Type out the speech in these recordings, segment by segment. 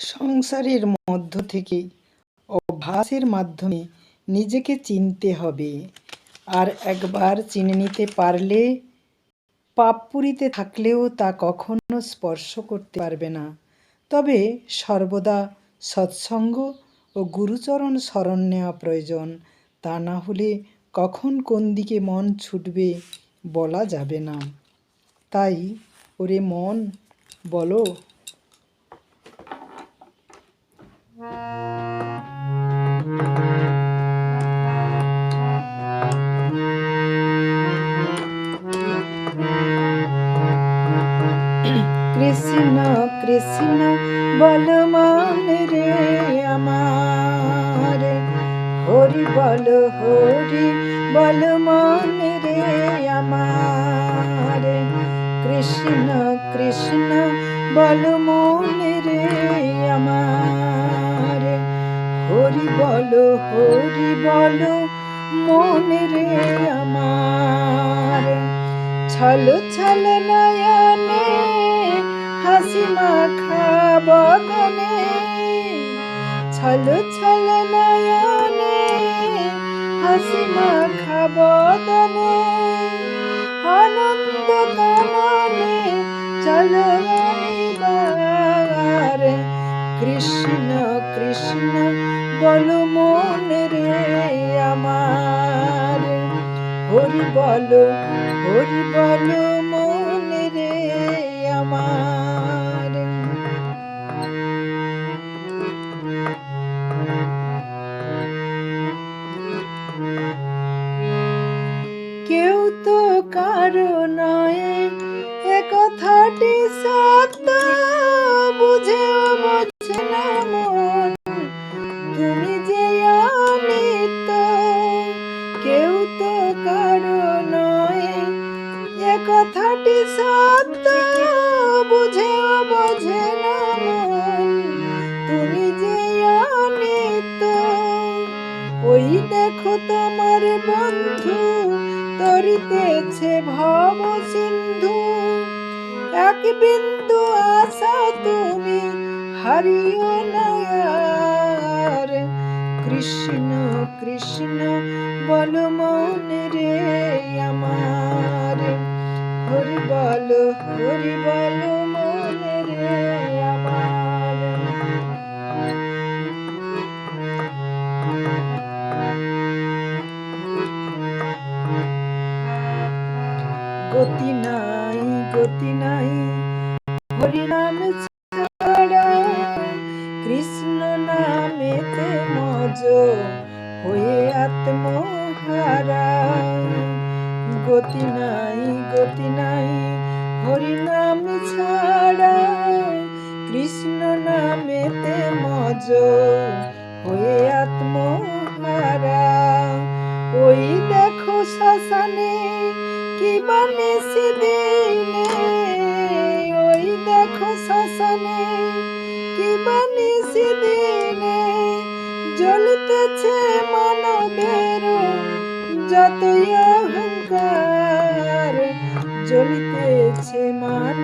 সংসারের মধ্য থেকে অভ্যাসের মাধ্যমে নিজেকে চিনতে হবে। আর একবার চিনে নিতে পারলে, পাপ পুরিতে থাকলেও তা কখনো স্পর্শ করতে পারবে না। তবে সর্বদা সৎসঙ্গ ও গুরুচরণ স্মরণ নেওয়া প্রয়োজন। তা না হলে কখন কোন দিকে মন ছুটবে বলা যাবে না। তাই ওরে মন, বলো। কৃষ্ণ কৃষ্ণ, বল মন রে আমার। হরি বল হরি বল মন রে আমার। কৃষ্ণ কৃষ্ণ, বল রে আমার। হরি বল হরি বল, মন রে আমার। ছল ছল নয়নে হাসি মাখা বদনে। ছল ছল নয়নে হাসি মাখা বদনে। আনন্দ কাননে চলো আনিবার কৃষ্ণ কৃষ্ণ বল মন রে আমার। হরি বল হরি বল নয়ার কৃষ্ণ কৃষ্ণ বল মন রে আমার। হরি বল হরি বল গতি নাই গতি নাই। হরি নাম ছাড়া কৃষ্ণ নামেতে মজ হয়ে আত্মহারা, ওই দেখো শ্মশানে কি মানে সেদিনে ওই দেখো শ্মশানে কি মানে সেদিনে জ্বলতেছে মানবের যতই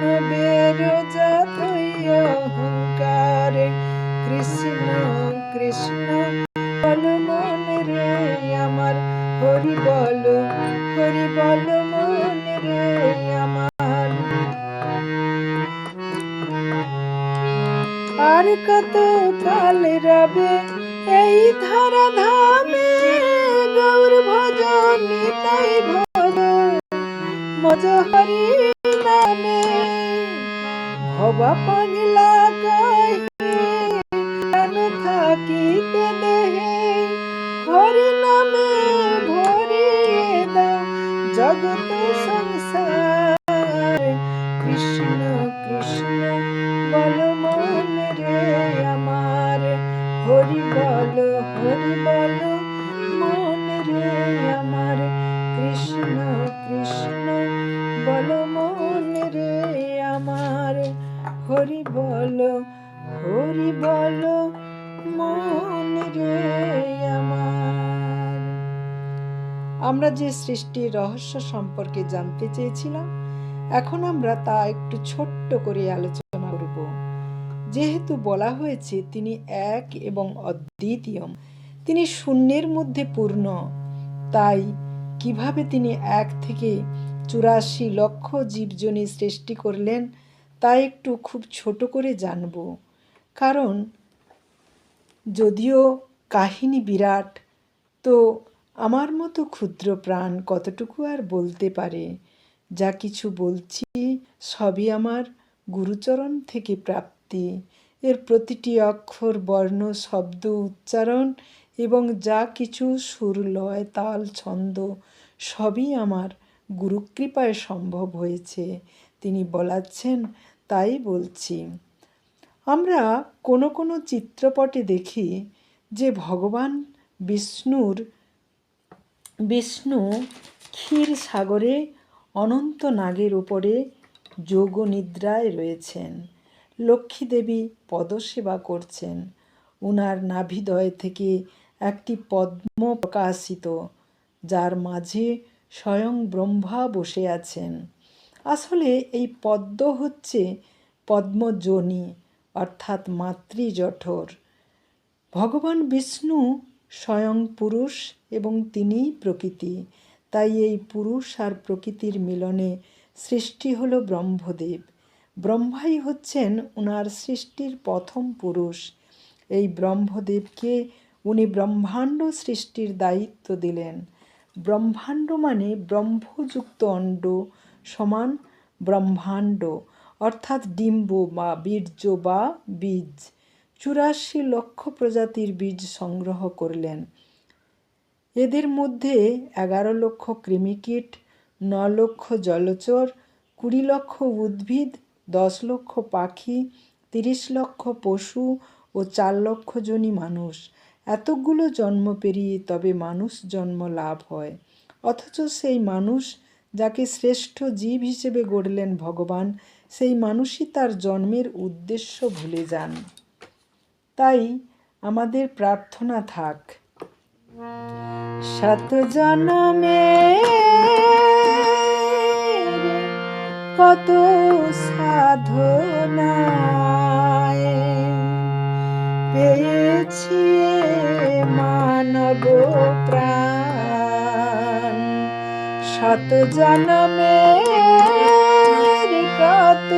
মানবের যতই অহংকার। কৃষ্ণ কৃষ্ণ, বল মন রে আমার। হরি বল হরি বল মন রে আমার। আর কত কাল রবে এই ধরা ধামে গৌর ভজন তাই ভজ মজ হরি নামে ভবা পাগলা প্রাণ থাকিতে আমরা যে সৃষ্টির রহস্য সম্পর্কে জানতে চেয়েছিলাম, এখন আমরা তা একটু ছোট্ট করে আলোচনা করব। যেহেতু বলা হয়েছে তিনি এক এবং অদ্বিতীয়, তিনি শূন্যের মধ্যে পূর্ণ, তাই কীভাবে তিনি এক থেকে চুরাশি লক্ষ জীবজনী সৃষ্টি করলেন, তা একটু খুব ছোট করে জানব। কারণ যদিও কাহিনী বিরাট, তো আমার মতো ক্ষুদ্র প্রাণ কতটুকু আর বলতে পারে? যা কিছু বলছি সবই আমার গুরুচরণ থেকে প্রাপ্তি। এর প্রতিটি অক্ষর, বর্ণ, শব্দ, উচ্চারণ এবং যা কিছু সুর, লয়, তাল, ছন্দ সবই আমার গুরুকৃপায় সম্ভব হয়েছে। তিনি বলাচ্ছেন, তাই বলছি। আমরা কোনো কোনো চিত্রপটে দেখি যে ভগবান বিষ্ণুর বিষ্ণু ক্ষীর সাগরে অনন্ত নাগের উপরে যোগ নিদ্রায় রয়েছেন। লক্ষ্মী দেবী পদসেবা করছেন। উনার নাভিদয় থেকে একটি পদ্ম প্রকাশিত, যার মাঝে স্বয়ং ব্রহ্মা বসে আছেন। আসলে এই পদ্ম হচ্ছে পদ্মজনী, অর্থাৎ মাতৃজঠর। ভগবান বিষ্ণু স্বয়ং পুরুষ এবং তিনিই প্রকৃতি। তাই এই পুরুষ আর প্রকৃতির মিলনে সৃষ্টি হলো ব্রহ্মদেব। ব্রহ্মাই হচ্ছেন ওনার সৃষ্টির প্রথম পুরুষ। এই ব্রহ্মদেবকে উনি ব্রহ্মাণ্ড সৃষ্টির দায়িত্ব দিলেন। ব্রহ্মাণ্ড মানে ব্রহ্মযুক্ত অণ্ড সমান ব্রহ্মাণ্ড, অর্থাৎ ডিম্ব বা বীর্য বা বীজ। চুরাশি লক্ষ প্রজাতির বীজ সংগ্রহ করলেন। এদের মধ্যে এগারো লক্ষ কৃমিকীট, ন লক্ষ জলচর, কুড়ি লক্ষ উদ্ভিদ, দশ লক্ষ পাখি, তিরিশ লক্ষ পশু ও চার লক্ষ জনই মানুষ। এতগুলো জন্ম পেরিয়ে তবে মানুষ জন্ম লাভ হয়। অথচ সেই মানুষ যাকে শ্রেষ্ঠ জীব হিসেবে গড়লেন ভগবান, সেই মানুষই তার জন্মের উদ্দেশ্য ভুলে যান। তাই আমাদের প্রার্থনা থাক। শত জনমে কত সাধনায় পেয়েছি মানব প্রাণ। শত জনমে কত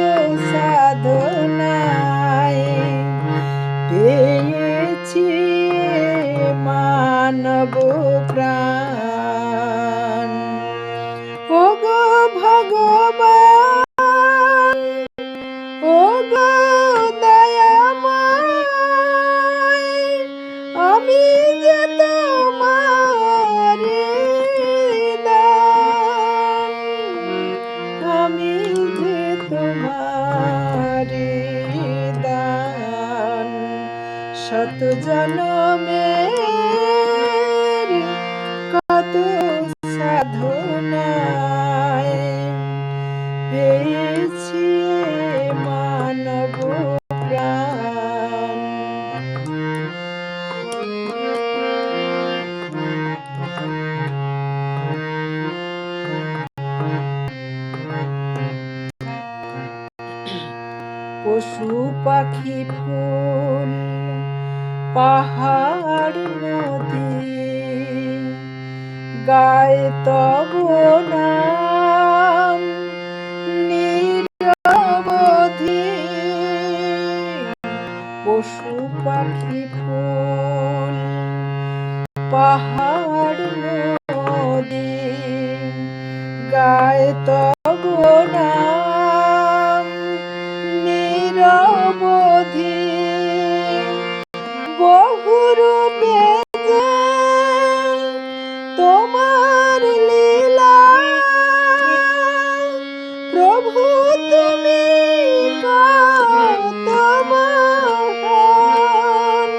সাধনায় পেয়েছি মানব প্রাণ। ও গো ভগবান! পেয়েছি মানব প্রাণ। পশু পাখি ফুল পাহাড় নদী গায়ে তব বহুরূপে তোমার লীলা। প্রভু তুমি মহান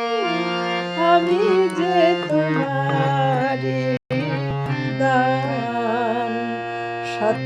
আমি যে তোমারি দান শত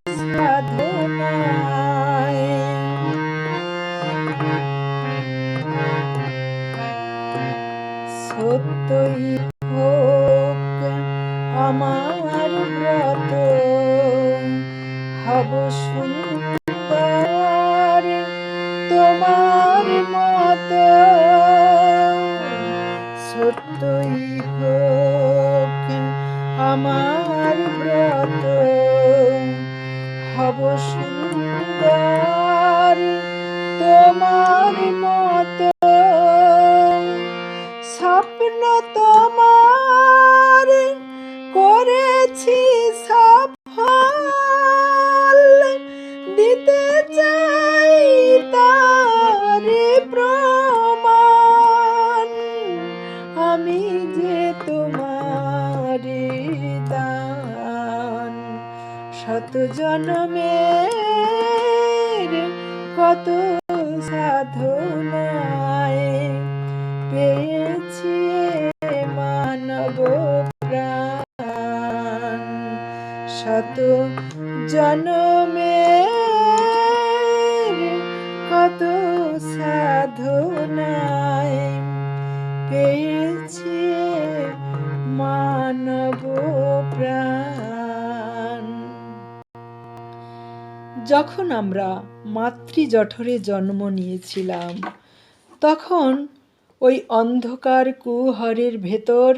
শত জনমের যখন আমরা মাতৃজঠরে জন্ম নিয়েছিলাম, তখন ওই অন্ধকার কুহরের ভেতর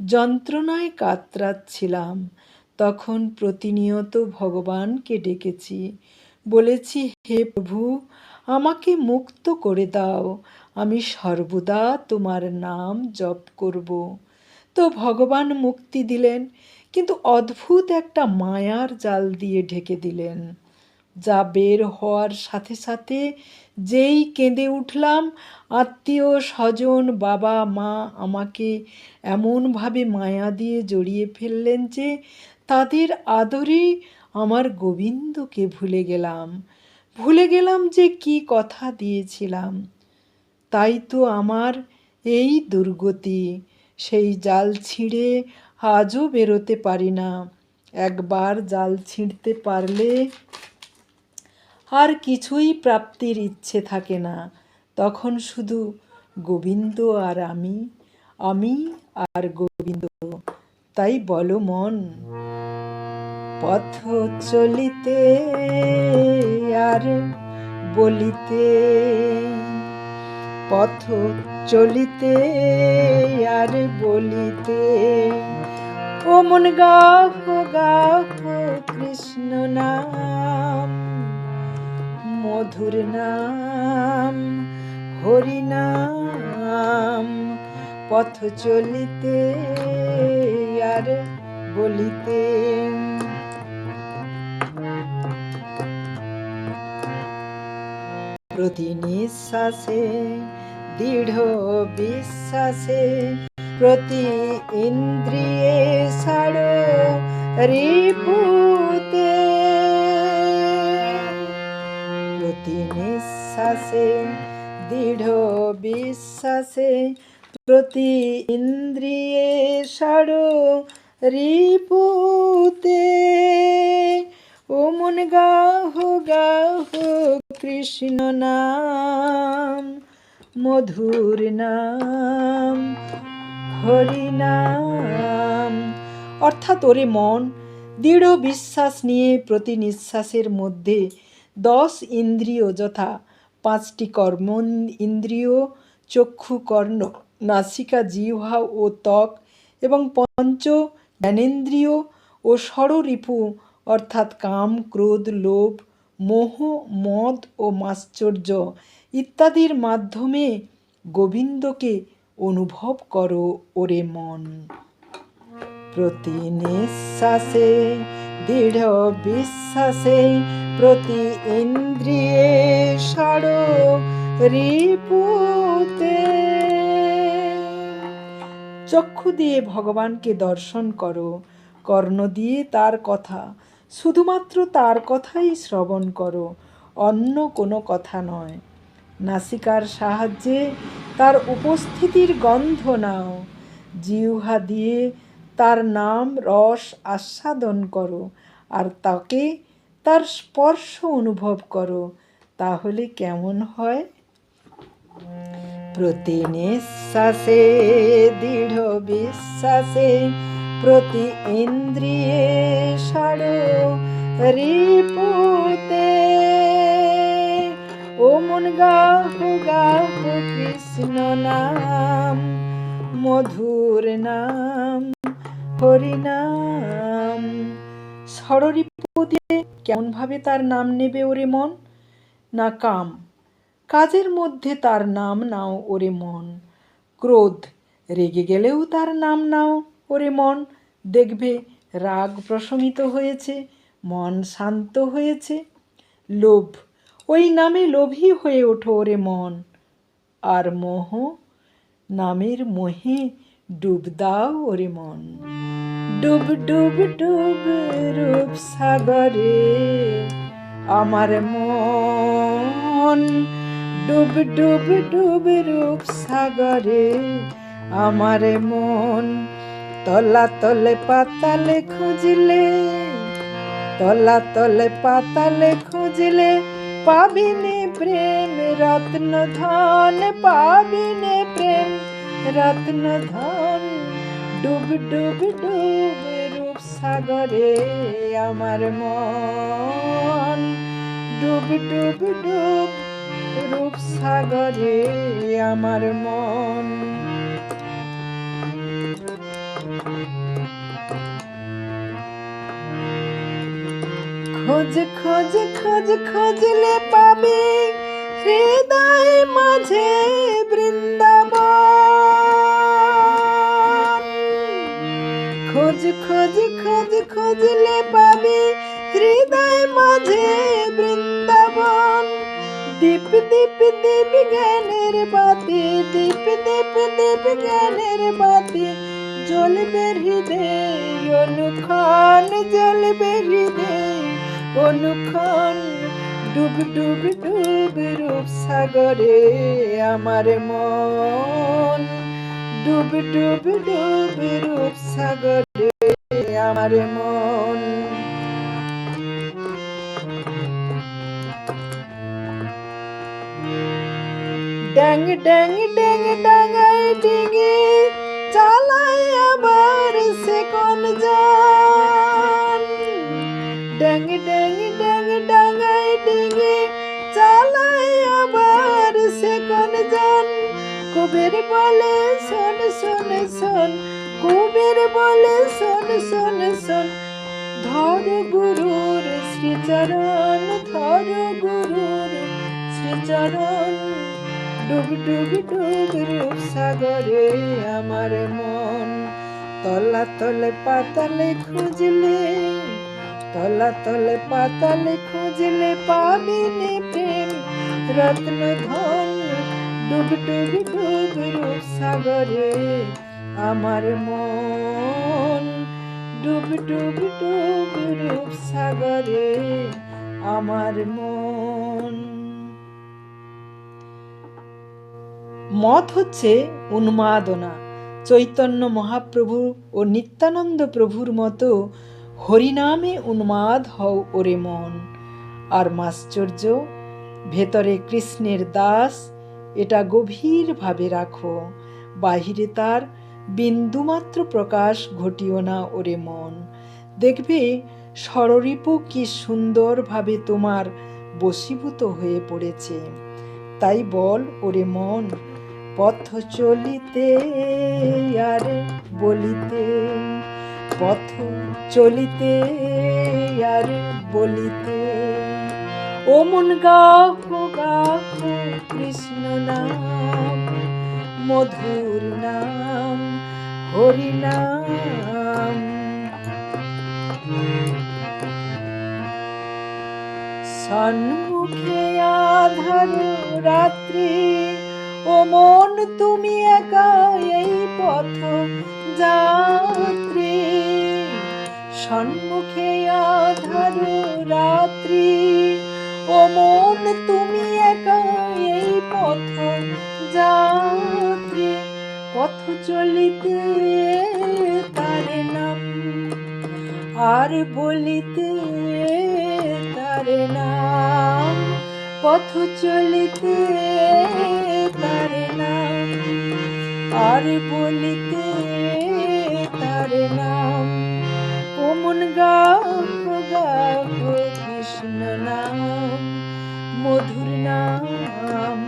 যন্ত্রণায় কাতরাচ্ছিলাম। তখন প্রতিনিয়ত ভগবানকে ডেকেছি, বলেছি, হে প্রভু, আমাকে মুক্ত করে দাও, আমি সর্বদা তোমার নাম জপ করব। তো ভগবান মুক্তি দিলেন, কিন্তু অদ্ভুত একটা মায়ার জাল দিয়ে ঢেকে দিলেন। যা বের হওয়ার সাথে সাথে যেই কেঁদে উঠলাম, আত্মীয়, স্বজন, বাবা, মা আমাকে এমনভাবে মায়া দিয়ে জড়িয়ে ফেললেন যে তাদের আদরে আমার গোবিন্দকে ভুলে গেলাম। ভুলে গেলাম যে কি কথা দিয়েছিলাম। তাই তো আমার এই দুর্গতি, সেই জাল ছিঁড়ে আজও বেরোতে পারি না। একবার জাল ছিঁড়তে পারলে আর কিছুই প্রাপ্তির ইচ্ছে থাকে না। তখন শুধু গোবিন্দ আর আমি আমি আর গোবিন্দ। তাই বলো মন, পথ চলিতে আর বলিতে, পথ চলিতে আর বলিতে। ও মন, গাহ গাহ কৃষ্ণ নাম। মধুর নাম হরি নাম পথ চলিতে আর বলিতে। প্রতি নিঃশ্বাসে দৃঢ় বিশ্বাসে, প্রতি ইন্দ্রিয়ে ছাড়ো রিপুতে প্রতি নিঃশ্বাসে দৃঢ় বিশ্বাসে প্রতি ইন্দ্রিয়ে সাড়ো রিপুতে। ও মন গাহ গাহ কৃষ্ণ নাম, মধুর নাম, হরি নাম। অর্থাৎ ওরে মন, দৃঢ় বিশ্বাস নিয়ে প্রতি নিঃশ্বাসের মধ্যে দশ ইন্দ্রিয় যথা, পাঁচটি কর্ম ইন্দ্রিয়, চক্ষু, কর্ণ, নাসিকা, জিহ্বা ও ত্বক এবং পঞ্চ জ্ঞানেন্দ্রিয় ও ষড়রিপু, অর্থাৎ কাম, ক্রোধ, লোভ, মোহ, মদ ও মাশ্চর্য ইত্যাদির মাধ্যমে গোবিন্দকে অনুভব করো ওরে মন। প্রতি নিঃশ্বাসে দৃঢ় বিশ্বাসে প্রতি ইন্দ্রিয়ে ষড় রিপুতে। চক্ষু দিয়ে ভগবানকে দর্শন করো, কর্ণ দিয়ে তার কথা, শুধুমাত্র তার কথাই শ্রবণ করো, অন্য কোনো কথা নয়। নাসিকার সাহায্যে তার উপস্থিতির গন্ধ নাও, জিহ্বা দিয়ে তার নাম রস আস্বাদন করো, আর তাকে তার স্পর্শ অনুভব করো। তাহলে কেমন হয়? প্রতি নিঃশ্বাসে দৃঢ় বিশ্বাসে প্রতি ইন্দ্রিয়ে সাড়ো রিপুতে। ও মন গাহু গাহু কৃষ্ণ নাম, মধুর নাম। হরিনাম। ষড়রিপুতে কেমনভাবে তার নাম নেবে ওরে মন? না কাম। কাজের মধ্যে তার নাম নাও ওরে মন। ক্রোধ। রেগে গেলেও তার নাম নাও ওরে মন। দেখবে রাগ প্রশমিত হয়েছে, মন শান্ত হয়েছে। লোভ। ওই নামে লোভী হয়ে ওঠো ওরে মন। আর মোহ নামের মোহে ডুব দাও ওরে মন। ডুব ডুব ডুব রূপ সাগরে আমার মন। ডুব ডুব ডুব রূপ সাগরে আমার মন। তলা তলে পাতালে খুঁজলে, তলা তলে পাতালে খুঁজলে পাবিনে প্রেম রত্ন ধন পাবিনে প্রেম রত্ন ধন ডুব ডুব ডুব রূপ সাগরে আমার মন। ডুব ডুব ডুব রূপ সাগরে আমার মন। খোঁজ খোঁজ খোঁজ, খোঁজলে পাবে হৃদয় মাঝে বৃন্দাবন। খোঁজ খোঁজ খোঁজ খোঁজলে পাবে হৃদয় মাঝে বৃন্দাবন। দীপ দীপ দীপ জ্ঞানের বাতি, দীপ দীপ দীপ জ্ঞানের বাতি। জ্বলবে হৃদয় অনুক্ষণ, জ্বলবে হৃদয় অনুক্ষণ। ডুব ডুব ডুব রূপ সাগরে আমার মন। ডুব ডুব ডুব রূপ সাগরে আমার মন। ড্যাং ড্যাং ড্যাং ডাঙায় ডিঙে চালায় আবার সে কোন যান। ড্যাং ড্যাং ড্যাং ডাঙায় ডিঙে চালায় আবার সে কোন যান। কুবের বলে, শোন শোন শোন কুবের বলে, শোন শোন শোন। ধর গুরুর শ্রীচরণ, ধর গুরুর শ্রীচরণ। ডুব ডুব ডুব রূপ সাগরে আমার মন। তলা তলে পাতালে খুঁজলে, তলা তলে পাতালে খুঁজলে পাবিনি প্রেম। রত্ন ধন ডুব ডুব ডুব রূপ সাগরে আমার মন ডুব ডুব ডুব রূপ সাগরে আমার মন। মত হচ্ছে উন্মাদনা। চৈতন্য মহাপ্রভু ও নিত্যানন্দ প্রভুর মতো হরিনামে উন্মাদ হও ওরে মন। আর মাশ্চর্য, ভেতরে কৃষ্ণের দাস, এটা গভীরভাবে রাখো। বাহিরে তার বিন্দুমাত্র প্রকাশ ঘটিও না ওরে মন। দেখবে ষড়রিপু কি সুন্দরভাবে তোমার বশীভূত হয়ে পড়েছে। তাই বল ওরে মন, পথ চলিতে আর বলিতে, পথ চলিতে আর বলিতে। ও মন গাহো গাহো, কৃষ্ণ নাম, মধুর নাম হরি নাম সন্মুখে আধার রাত্রি, ও মন, তুমি একা এই পথ যাত্রী। সন্মুখে আধার রাত্রি, ও মন, তুমি একা এই পথ যাত্রী। পথ চলিতে নাম আর বলিতে তারে নাম পথ চলিতে তারে নাম আর বলিতে তারে নাম ওমন গাহ গাহ কৃষ্ণ নাম, মধুর নাম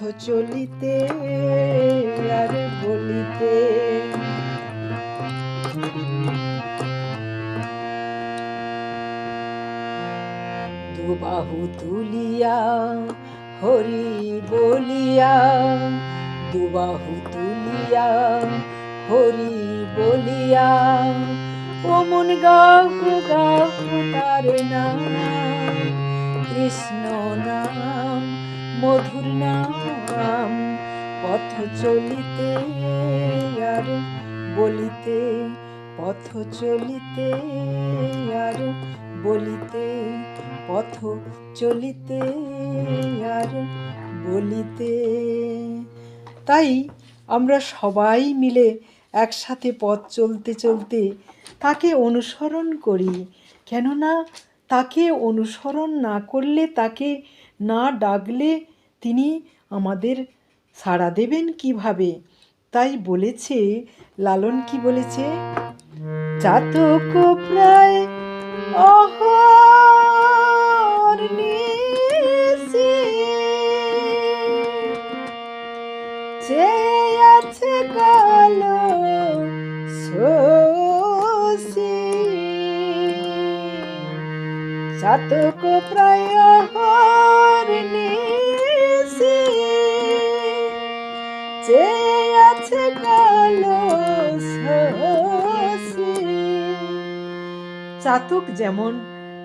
চলিতে আর বলিতে। দুবাহু তুলিয়া, হরি বলিয়া, দুবাহু তুলিয়া, হরি বলিয়া। ও মন গাহ গাহ তার নাম, কৃষ্ণ নাম। মধুর নাম, পথ চলিতে আর বলিতে, পথ চলিতে আর বলিতে, পথ চলিতে আর বলিতে। তাই আমরা সবাই মিলে একসাথে পথ চলতে চলতে তাকে অনুসরণ করি। কেননা তাকে অনুসরণ না করলে, তাকে না ডাকলে তিনি আমাদের সাড়া দেবেন কীভাবে? তাই বলেছে, লালন কি বলেছে? চাতক প্রায় চেয়ে আছে চাতক প্রায় অহর্নিশি চাতক যেমন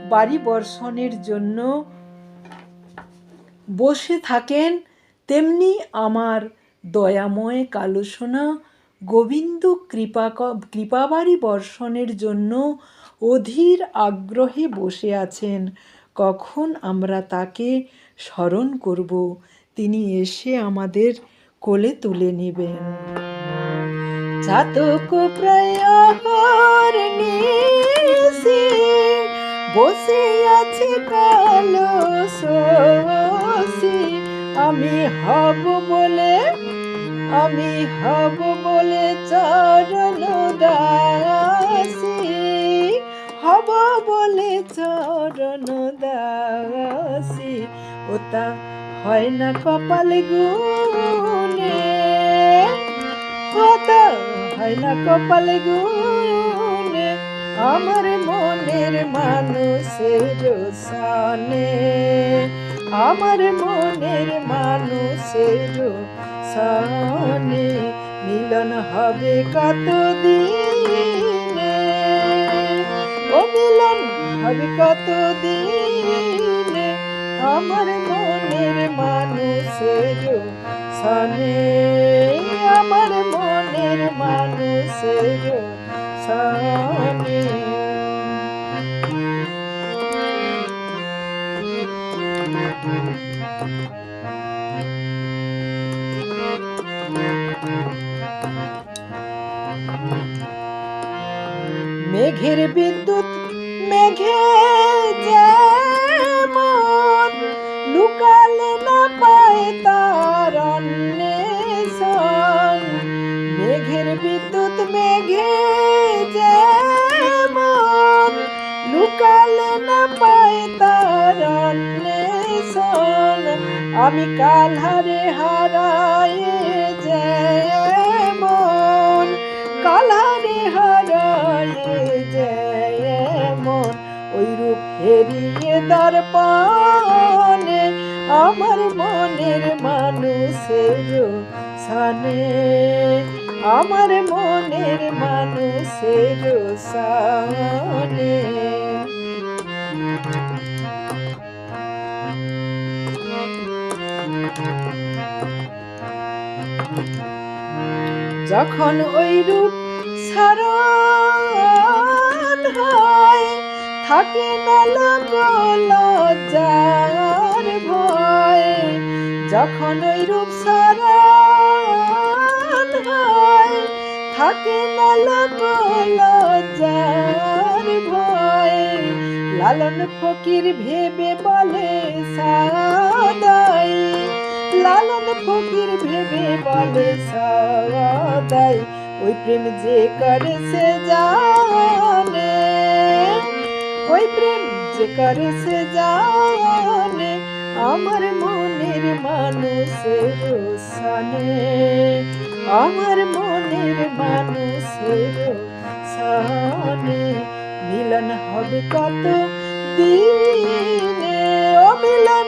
বাড়ি বর্ষণের জন্য বসে থাকেন, তেমনি আমার দয়াময় কালুসোনা গোবিন্দ কৃপা কৃপাবাড়ি বর্ষণের জন্য অধীর আগ্রহে বসে আছেন। কখন আমরা তাকে স্মরণ করব? তিনি এসে আমাদের কোলে তুলে নেবেন। চাতক প্রায় নিশি বসে আছে কালো শশী আমি হব বলে, আমি হব বলে চরণ দাসী। হব বলে চরণ দাসী। ওটা হয় না কপাল গুনে কথা হয় না কপাল গুনে আমার মনের মানুষের সানে আমার মনের মানুষের সানে মিলন হবে কত দিনে ও মিলন হবে কত আমার মনের মানুষের সানে আমার মনের মানুষের সানে। আমি কাল হারে হারায়ে যেমন কাল হারে হারায়ে যেমন ওই রূপ হেরিয়ে দর্পণে আমার মনের মানুষের সানে আমার মনের মানুষের সানে যখন ওই রূপ সারণ হয়, থাকে না লজ্জার ভয়। যখন ওই রূপ সারণ হয়, থাকে না লজ্জার ভয়। লালন ফকির ভেবে বলে সাদাই লালন ফকির ভেবে বলে সাদাই ওই প্রেম যে করে সে জানে। ওই প্রেম যে করে সে জানে, আমার মনের মানুষের সানে আমার মনের মানুষের সানে মিলন হবে কত দিনে? ও মিলন